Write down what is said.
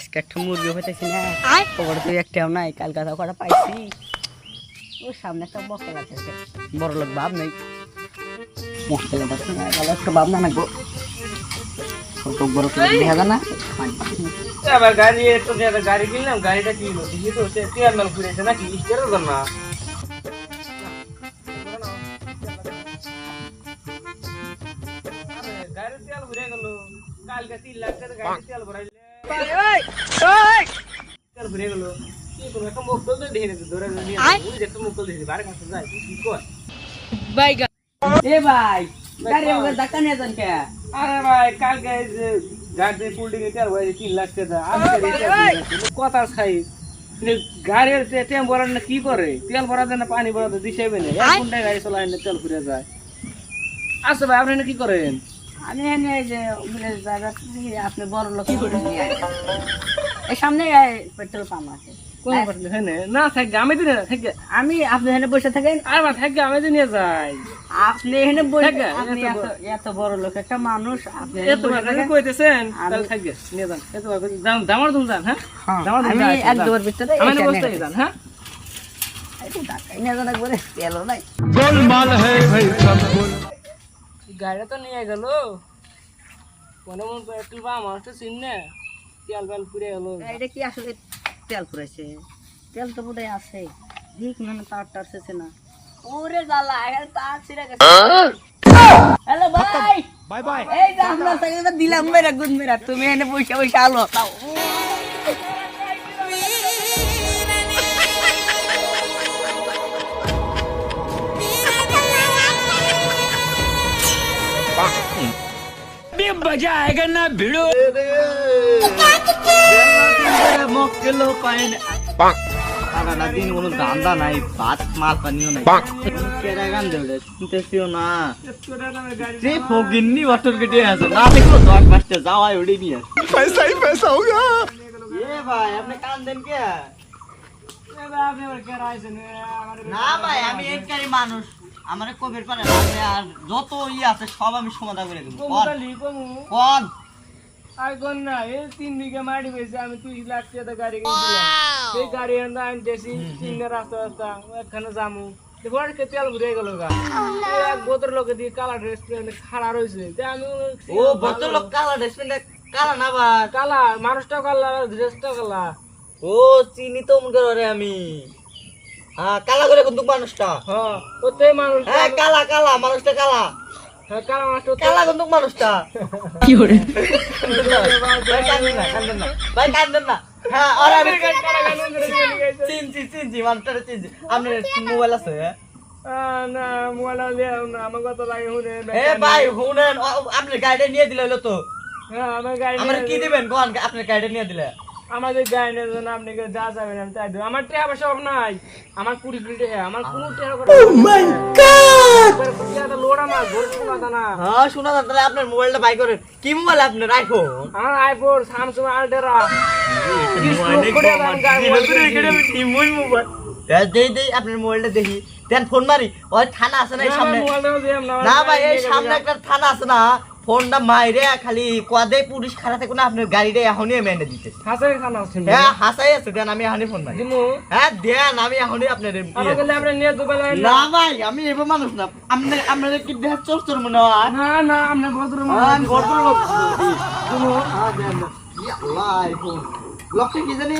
আজকে একটা মুরগি হইতেছি না খবর তুই একটাও নাই কাল কথা কটা পাইছি ওর সামনে একটা বকল আছে বড় লোক ভাব নেই মশলা বাসন ভালো একটা ভাব না নাকবো কত বড় লোক দেখা যায় না আবার গাড়ি একটু দিয়ে একটা গাড়ি কিনলাম গাড়িটা কি হলো ঠিকই তো সে তেল মেল ঘুরেছে নাকি স্টারের জন্য গাড়ি তেল ঘুরে গেল কালকে তিন লাখ টাকা গাড়ি তেল ভরাইলে তেল ঘুরে গেল। কি করব একটা মোবাইল তো দেখে নিতে ধরে নিয়ে বুঝে একটা মোবাইল দেখে বারে কাছে যায় কি কর? এ ভাই গাড়ি আমাকে ধাক্কা নিয়ে যান কে? আরে ভাই কালকে এই যে গাড়িতে পুলটিং তেল ভরে লাখ টাকা। আজকে এই তেল তিন লাখ টাকা। কথা খাই গাড়ির তেল না কি করে? তেল ভরা দেয় না পানি ভরা না এক ঘন্টায় গাড়ি চালায় না তেল ফুরে যায়। আচ্ছা ভাই আপনি কি করেন? আমি এনে যে থেকে আপনি বড় লোক এই সামনে পেট্রোল পাম্প আছে। কোন? হ্যাঁ? নে। না থাকবে আমি তো থাকবে আমি আপনি এখানে বসে থাকেন। আর থাকবে আমি তো নিয়ে যাই। আপনি এখানে বসে থাকে, এত বড়। লোক একটা মানুষ আপনি। কইতেছেন? আমি- তাহলে থাকবে নিয়ে যান এত দামার তুমি যান হ্যাঁ? হ্যাঁ, দামার তুমি এক দুবার ভিতরে আমি বসতে যান হ্যাঁ? নাই। গাড়ি তো নিয়ে গেল। মনে মন একটু বা আমার তো চিনে তেল বেল পুড়ে গেল। এটা কি আসলে তেল পুরাইছে তেল তো বোধহয় আছে। ঠিক মানে তার টার শেষে না। ওরে জ্বালা এখানে তার ছিঁড়ে গেছে। হ্যালো ভাই। Bye bye. এই যে আপনার সঙ্গে দিলাম মেরা গুদ মেরা তুমি এনে বসে বসে আলো। তাও মক্কেলো পায় না সারাটা দিন কোনো ধান্দা নাই ভাত মাল পানিও নাই কেরা গান দেবে শুনতেছিও না যে ফকিন্নি বটল কেটে আছে না দেখো দশ পাঁচটা যাওয়াই উড়ে নিয়ে পয়সা হি পয়সা হোগা এ ভাই আপনি কান দেন কে না ভাই আমি একটাই মানুষ আমার কবের পারে আর যত ই আছে সব আমি সমাধান করে দেবো। কোন কোন আর কোন না এই তিন বিঘা মাটি পেয়েছে আমি তিরিশ লাখ টাকা গাড়ি কিনছিলাম। সেই গাড়ি আনতে আনতেছি তিন রাস্তা রাস্তা একখানে যামু। বড়কে তেল ঘুরে গেল গা। এক বোতর লোকে দিয়ে কালা ড্রেস খাড়া রয়েছে। তে আমি ও ভদ্রলোক কালা ড্রেসমেন্ট কালা না ভাই কালা মানুষটাও কালা ড্রেসটাও কালা। ও চিনি তো মনে করে আমি। হ্যাঁ কালা করে কিন্তু মানুষটা। হ্যাঁ ওতে মানুষ হ্যাঁ কালা কালা মানুষটা কালা। হ্যাঁ কালা মানুষটা কালা কিন্তু মানুষটা। ভাই কান্দেন না কান্দেন না। ভাই কান্দেন না। হ্যাঁ আর আমি চিনছি চিনছি মানুষটা চিনছি আপনার মোবাইল আছে না মোবাইল না আমার কথা লাগে শুনে এ ভাই শুনেন আপনার গাড়িটা নিয়ে দিলে হলো তো। হ্যাঁ আমার গাড়ি আমার কি দিবেন কোন আপনার গাড়িটা নিয়ে দিলে? আমাদের গাড়ি নিয়ে যান আপনি কে যা যাবেন আমি তাই দেবো। আমার টাকা পয়সা নাই। আমার কুড়ি কুড়ি টাকা আমার কোনো টাকা লোড আমার ঘর কথা না। হ্যাঁ শোনা যান তাহলে আপনার মোবাইলটা বাই করেন। কি মোবাইল আপনার আইফোন আমার আইফোন স্যামসাং আলটেরা দেই দেই আপনার মোবাইলটা দেখি। দেন ফোন মারি। ওই থানা আছে না এই সামনে? না ভাই এই সামনে একটা থানা আছে না ফোনটা মাইরে খালি কোয়াদে পুলিশ খারা থেকে না আপনার গাড়িটা এখনই মেনে দিতে হাসাই খানা আছে হ্যাঁ হাসাই আছে দেন আমি এখনই ফোন মারি। দিমু। হ্যাঁ দেন আমি এখনই আপনার আমার গেলে আপনি নিয়ে দুবে না ভাই আমি এবার মানুষ না। আপনি আপনাদের কি দেহ চোর চোর মনে হয়? না না আপনি ভদ্র আমি লোক হ্যাঁ। দেন আল্লাহ আইফোন লকটা কি জানি?